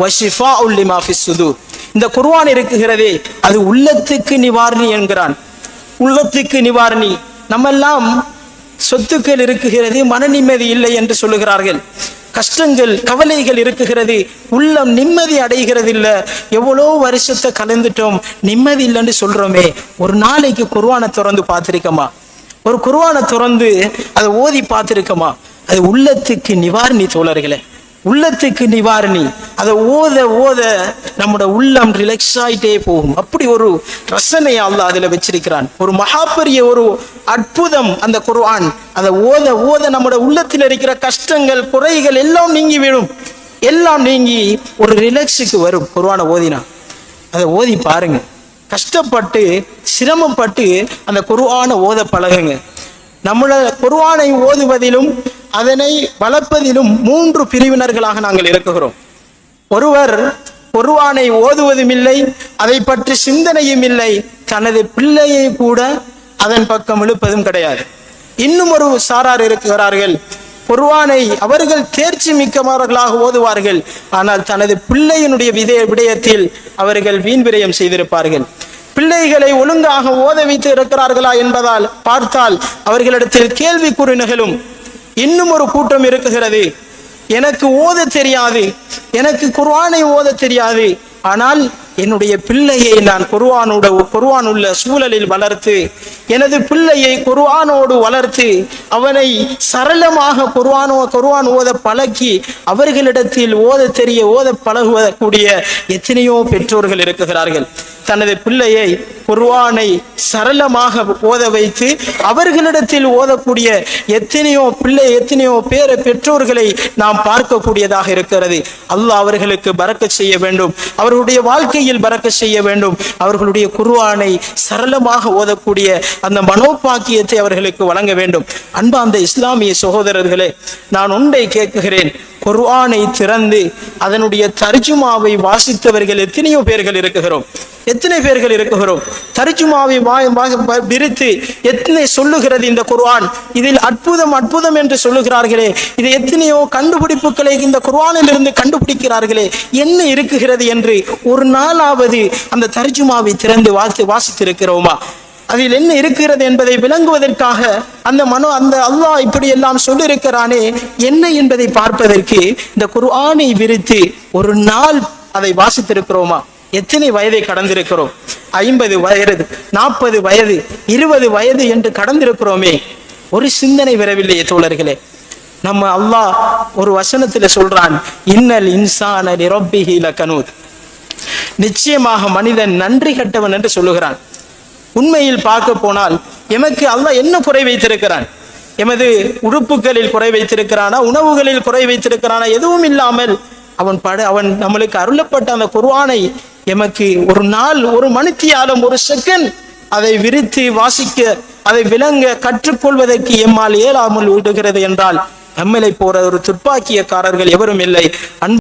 வஷிஃபா உல்லிமா சுதூர் இந்த குர்வான் இருக்குகிறதே அது உள்ளத்துக்கு நிவாரணி என்கிறான். உள்ளத்துக்கு நிவாரணி. நம்மெல்லாம் சொத்துக்கள் இருக்குகிறது மன நிம்மதி இல்லை என்று சொல்லுகிறார்கள். கஷ்டங்கள் கவலைகள் இருக்குகிறது. உள்ளம் நிம்மதி அடைகிறது இல்லை எவ்வளோ வருஷத்தை கலந்துட்டோம் நிம்மதி இல்லைன்னு சொல்றோமே. ஒரு நாளைக்கு குர்வானை திறந்து பார்த்துருக்கோமா? ஒரு குர்வானை திறந்து அதை ஓதி பார்த்துருக்கோமா? அது உள்ளத்துக்கு நிவாரணி தோழர்களே. உள்ளத்துக்கு நிவாரணி. அதை ஓத ஓத நம்மளோட உள்ளம் ரிலாக்ஸ் ஆயிட்டே போகும். அப்படி ஒரு ரசனையை அல்லா அதுல வச்சிருக்கிறான். ஒரு மகாபெரிய ஒரு அற்புதம் அந்த குர்ஆன். அதை ஓத ஓத நம்முடைய உள்ளத்தில் இருக்கிற கஷ்டங்கள் குறைகள் எல்லாம் நீங்கி விடும். எல்லாம் நீங்கி ஒரு ரிலாக்ஸுக்கு வரும். குர்ஆனை ஓதினா. அதை ஓதி பாருங்க. கஷ்டப்பட்டு சிரமப்பட்டு அந்த குர்ஆனை ஓத பழகுங்க. நம்மள குர்ஆனை ஓதுவதிலும் அதனை வளர்ப்பதிலும் மூன்று பிரிவினர்களாக நாங்கள் இருக்குகிறோம் ஒருவர் குர்ஆனை ஓதுவதும் இல்லை அதை பற்றி சிந்தனையும் இல்லை தனது பிள்ளையை கூட அதன் பக்கம் இழுப்பதும் கிடையாது. இன்னும் ஒரு சாரார் இருக்கிறார்கள். பொருவானை அவர்கள் தேர்ச்சி மிக்கவர்களாக ஓதுவார்கள். ஆனால் தனது பிள்ளையினுடைய விதய விடயத்தில் அவர்கள் வீண் விரயம் செய்திருப்பார்கள். பிள்ளைகளை ஒழுங்காக ஓத வைத்து இருக்கிறார்களா என்பதால் பார்த்தால் அவர்களிடத்தில் கேள்விக்குறி நிகழும் இன்னும் ஒரு கூட்டம் இருக்குகிறது. எனக்கு ஓத தெரியாது. எனக்கு குர்வானை ஓத தெரியாது. ஆனால் என்னுடைய பிள்ளையை நான் குர்வானோட குர்வான் உள்ள சூழலில் வளர்த்து எனது பிள்ளையை குர்வானோடு வளர்த்து அவனை சரளமாக குர்வானோ குர்வான் ஓத பழக்கி அவர்களிடத்தில் ஓத தெரிய ஓத பழகுவக்கூடிய எத்தனையோ பெற்றோர்கள் இருக்குகிறார்கள் தனது பிள்ளையை குர்வானை சரளமாக ஓத வைத்து அவர்களிடத்தில் ஓதக்கூடிய எத்தனையோ பிள்ளை எத்தனையோ பேர பெற்றோர்களை நாம் பார்க்கக்கூடியதாக இருக்கிறது. அல்லாஹ் அவர்களுக்கு பறக்க செய்ய வேண்டும். அவர்களுடைய வாழ்க்கையில் பறக்க செய்ய வேண்டும். அவர்களுடைய குர்வானை சரளமாக ஓதக்கூடிய அந்த மனோபாக்கியத்தை அவர்களுக்கு வழங்க வேண்டும். அன்பா அந்த இஸ்லாமிய சகோதரர்களே நான் ஒன்றை கேட்குகிறேன். குர்ஆனை திறந்து அதனுடைய தர்ஜுமாவை வாசித்தவர்கள் எத்தனையோ பேர்கள் இருக்குகிறோம் எத்தனை பேர்கள் இருக்குகிறோம் தர்ஜுமாவை பிரித்து விரித்து எத்தனை சொல்லுகிறது இந்த குர்ஆன்? இதில் அற்புதம் அற்புதம் என்று சொல்லுகிறார்களே. இது எத்தனையோ கண்டுபிடிப்புகளை இந்த குர்ஆனில் கண்டுபிடிக்கிறார்களே. என்ன இருக்குகிறது என்று ஒரு நாளாவது அந்த தர்ஜுமாவை திறந்து வாசி வாசித்திருக்கிறோமா? அதில் என்ன இருக்கிறது என்பதை விளங்குவதற்காக அந்த மனோ அந்த அல்லாஹ் இப்படி எல்லாம் சொல்லியிருக்கிறானே. என்ன என்பதை பார்ப்பதற்கு இந்த குர்ஆனை விரித்து ஒரு நாள் அதை வாசித்திருக்கிறோமா? எத்தனை வயதை கடந்திருக்கிறோம்? ஐம்பது வயது நாற்பது வயது இருபது வயது என்று கடந்திருக்கிறோமே. ஒரு சிந்தனை வரவில்லையே தோழர்களே. நம்ம அல்லாஹ் ஒரு வசனத்துல சொல்றான் இன்னல் இன்சான ஹீல கனூத் நிச்சயமாக மனிதன் நன்றி கட்டவன் என்று சொல்லுகிறான். உண்மையில் பார்க்க போனால் எமக்கு அல்லாஹ் என்ன குறை வைத்திருக்கிறான்? எமது உறுப்புகளில் குறை வைத்திருக்கிறானா? உணவுகளில் குறை வைத்திருக்கிறானா? எதுவும் இல்லாமல் அவன் பட அவன் நம்மளுக்கு அருளப்பட்ட அந்த குர்வானை எமக்கு ஒரு நாள் ஒரு மணித்தியாலும் ஒரு செகண்ட் அதை விரித்து வாசிக்க அதை விளங்க கற்றுக்கொள்வதற்கு எம்மால் இயலாமல் விடுகிறது என்றால் நம்மளை போற ஒரு துப்பாக்கியக்காரர்கள் எவரும் இல்லை. அன்பு